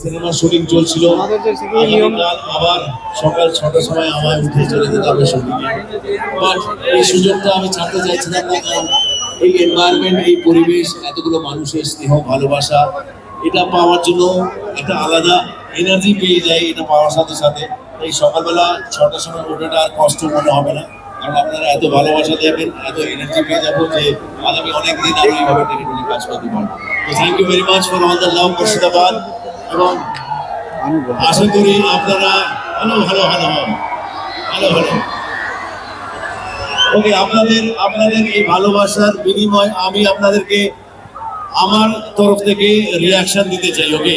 Cinema shooting চলছিল। আবার সকাল ছটার সময় আমায় উঠে চলে যেতে হবে বাট এই সুযোগটা আমি ছাড়তে চাইছিলাম না কারণ এই এনভায়রনমেন্ট এই পরিবেশ এতগুলো মানুষের স্নেহ ভালোবাসা এটা পাওয়ার জন্য একটা আলাদা এনার্জি পেয়ে যায় এটা পাওয়ার সাথে সাথে। এই সকালবেলা ছটার সময় ওঠাটা আর কষ্ট মনে হবে না। কারণ আপনারা এত ভালোবাসা দেবেন এত এনার্জি পেয়ে যাব যে আগামী অনেক দিন আরও এইভাবে টেনে কাজ করতে পারব। তো thank you very much for all the love Murshidabad এবং আশা করি আপনারা ভালো ভালো ভালো ভালো ভালো। ওকে আপনাদের আপনাদের এই ভালোবাসার বিনিময় আমি আপনাদেরকে আমার তরফ থেকে রিয়াকশন দিতে চাই ওকে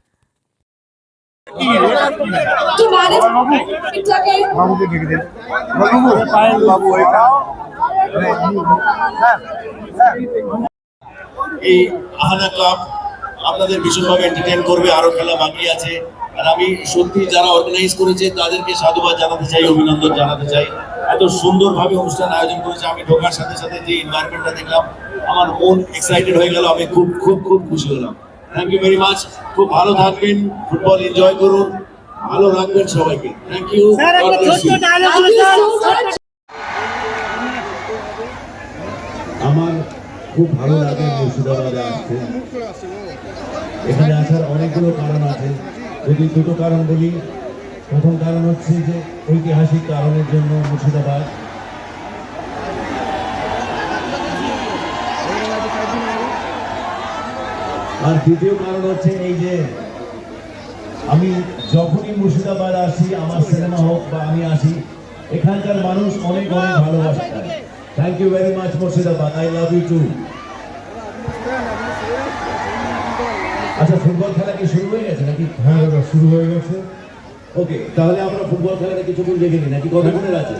To manage বাবু এটা। এই আহানা ক্লাব আপনাদের ভীষণভাবে এন্টারটেইন করবে আরও খেলা বাকি আছে। আর আমি সত্যি যারা অর্গানাইজ করেছে তাদেরকে সাধুবাদ জানাতে চাই অভিনন্দন জানাতে চাই। এত সুন্দরভাবে অনুষ্ঠান আয়োজন করেছে আমি ঢোকার সাথে সাথে যে এনভায়রনমেন্টটা দেখলাম আমার মন এক্সাইটেড হয়ে গেল আমি খুব খুব খুব খুশি হলাম। থ্যাংক ইউ ভেরি মাচ খুব ভালো থাকবেন ফুটবল এনজয় করুন ভালো রাখবেন সবাইকে। Thank you. আমার খুব ভালো লাগে মুর্শিদাবাদে আসতে। এখানে আসার অনেকগুলো কারণ আছে। যদি দুটো কারণ বলি প্রথম কারণ হচ্ছে যে ঐতিহাসিক কারণের জন্য মুর্শিদাবাদ আর দ্বিতীয় কারণ হচ্ছে এই যে আমি যখনই মুর্শিদাবাদ আসি আমার সিনেমা হোক বা আমি আসি এখানকার মানুষ অনেক অনেক ভালোবাসা। Thank you very much Murshidabad. I love you too আচ্ছা ফুটবল খেলা কি শুরু হয়ে গেছে নাকি? হ্যাঁ দাদা শুরু হয়ে গেছে। ওকে তাহলে আমরা ফুটবল খেলাটা কিছুক্ষণ দেখে নিই নাকি কতক্ষণের আছে?